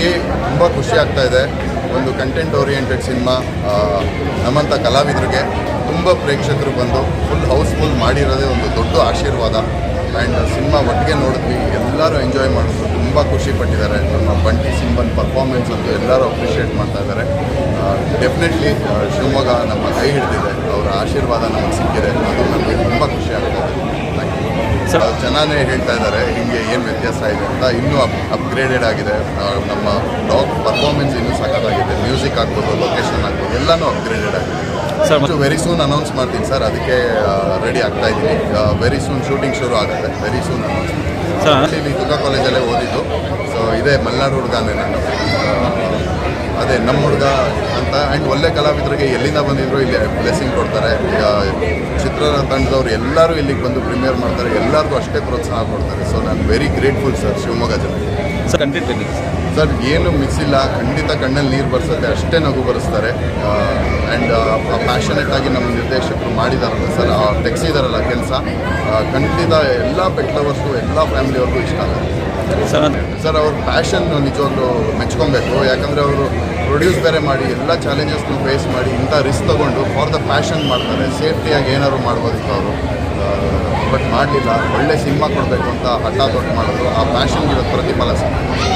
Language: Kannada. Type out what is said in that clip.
ಹಾಗಾಗಿ ತುಂಬ ಖುಷಿ ಆಗ್ತಾ ಇದೆ. ಒಂದು ಕಂಟೆಂಟ್ ಓರಿಯೆಂಟೆಡ್ ಸಿನಿಮಾ ನಮ್ಮಂಥ ಕಲಾವಿದರಿಗೆ ತುಂಬ ಪ್ರೇಕ್ಷಕರು ಬಂದು ಫುಲ್ ಹೌಸ್ಫುಲ್ ಮಾಡಿರೋದೇ ಒಂದು ದೊಡ್ಡ ಆಶೀರ್ವಾದ. ಆ್ಯಂಡ್ ಸಿನಿಮಾ ಒಟ್ಟಿಗೆ ನೋಡಿದ್ವಿ, ಎಲ್ಲರೂ ಎಂಜಾಯ್ ಮಾಡಿದ್ರು, ತುಂಬ ಖುಷಿ ಪಟ್ಟಿದ್ದಾರೆ. ನಮ್ಮ ಬಂಟಿ ಸಿಂಬನ್ ಪರ್ಫಾರ್ಮೆನ್ಸ್ ಅಂತೂ ಎಲ್ಲರೂ ಅಪ್ರಿಷಿಯೇಟ್ ಮಾಡ್ತಾ ಇದ್ದಾರೆ. ಡೆಫಿನೆಟ್ಲಿ ಶಿವಮೊಗ್ಗ ನಮ್ಮ ಕೈ ಹಿಡಿದಿದೆ. ಅವರ ಆಶೀರ್ವಾದ ನಮಗೆ ಸಿಕ್ಕಿದೆ. ಅದು ನಮಗೆ ತುಂಬ ಖುಷಿ ಆಗ್ತಾ ಇದೆ ಥ್ಯಾಂಕ್ ಯು ಸರ್ ಚೆನ್ನಾಗೇ ಹೇಳ್ತಾ ಇದ್ದಾರೆ. ಹಿಂಗೆ ಏನು ವ್ಯತ್ಯಾಸ ಇದೆ ಅಂತ ಇನ್ನೂ ಅಪ್ ಅಪ್ಗ್ರೇಡೆಡ್ ಆಗಿದೆ. ನಮ್ಮ ಡಾಗ್ ಪರ್ಫಾರ್ಮೆನ್ಸ್ ಇನ್ನೂ ಸಖತ್ತಾಗಿದೆ. ಮ್ಯೂಸಿಕ್ ಆಗ್ಬೋದು ಲೊಕೇಶನ್ ಆಗ್ಬೋದು ಎಲ್ಲನೂ ಅಪ್ಗ್ರೇಡೆಡ್ ಆಗಿದೆ. ಸರ್ ಮತ್ತು ವೆರಿ ಸೂನ್ ಅನೌನ್ಸ್ ಮಾಡ್ತೀನಿ ಸರ್ ಅದಕ್ಕೆ ರೆಡಿ ಆಗ್ತಾ ಇದ್ದೀನಿ. ವೆರಿ ಸೂನ್ ಶೂಟಿಂಗ್ ಶುರು ಆಗುತ್ತೆ. ವೆರಿ ಸೂನ್ ಅನೌನ್ಸ್ ಸರ್ ಇಲ್ಲಿ ತುಕ ಕಾಲೇಜಲ್ಲೇ ಓದಿದ್ದು. ಸೊ ಇದೇ ಮಲೆನಾಡು ಹುಡುಗನೇ ನಾನು ಅದೇ ನಮ್ಮ ಹುಡುಗ ಆ್ಯಂಡ್ ಒಳ್ಳೆ ಕಲಾವಿದರಿಗೆ ಎಲ್ಲಿಂದ ಬಂದಿದ್ರು ಇಲ್ಲಿ ಬ್ಲೆಸ್ಸಿಂಗ್ ಕೊಡ್ತಾರೆ. ಈಗ ಚಿತ್ರ ತಂಡದವ್ರು ಎಲ್ಲರೂ ಇಲ್ಲಿಗೆ ಬಂದು ಪ್ರೀಮಿಯರ್ ಮಾಡ್ತಾರೆ. ಎಲ್ಲರಿಗೂ ಅಷ್ಟೇ ಪ್ರೋತ್ಸಾಹ ಕೊಡ್ತಾರೆ. ಸೊ ನಾನು ವೆರಿ ಗ್ರೇಟ್ಫುಲ್ ಸರ್ ಶಿವಮೊಗ್ಗ ಜನ ಸರ್ ಸರ್ ಏನು ಮಿಸ್ ಇಲ್ಲ. ಖಂಡಿತ ಕಣ್ಣಲ್ಲಿ ನೀರು ಬರ್ಸುತ್ತೆ. ಅಷ್ಟೇ ನಗು ಬರೆಸ್ತಾರೆ ಆ್ಯಂಡ್ ಪ್ಯಾಷನೇಟ್ ಆಗಿ ನಮ್ಮ ನಿರ್ದೇಶಕರು ಮಾಡಿದಾರಲ್ಲ ಸರ್ ಟೆಕ್ಸಿದಾರಲ್ಲ ಕೆಲಸ. ಖಂಡಿತ ಎಲ್ಲ ಪೆಟ್ ಲವರ್ಸ್ಗೂ ಎಲ್ಲ ಫ್ಯಾಮಿಲಿಯವ್ರಿಗೂ ಇಷ್ಟ ಆಗುತ್ತೆ. ಸರ್ ಸರ್, ಅವ್ರ ಪ್ಯಾಷನ್ ನಿಜವಾಗ್ಲೂ ಮೆಚ್ಕೊಬೇಕು. ಯಾಕಂದರೆ ಅವರು ಪ್ರೊಡ್ಯೂಸ್ ಬೇರೆ ಮಾಡಿ, ಎಲ್ಲ ಚಾಲೆಂಜಸ್ನು ಫೇಸ್ ಮಾಡಿ, ಇಂಥ ರಿಸ್ಕ್ ತಗೊಂಡು ಫಾರ್ ದ ಪ್ಯಾಷನ್ ಮಾಡ್ತಾರೆ. ಸೇಫ್ಟಿಯಾಗಿ ಏನಾದ್ರು ಮಾಡ್ಬೋದಿತ್ತು ಅವರು. ಬಟ್ ಮಾಡಲಿಲ್ಲ. ಒಳ್ಳೆ ಸಿನಿಮಾ ಕೊಡಬೇಕು ಅಂತ ಹಠ ದೊಡ್ಡ ಮಾಡಿದ್ರು. ಆ ಪ್ಯಾಷನ್ಗೆ ಇವತ್ತು ಪ್ರತಿಫಲ ಸಿಕ್ಕಿದೆ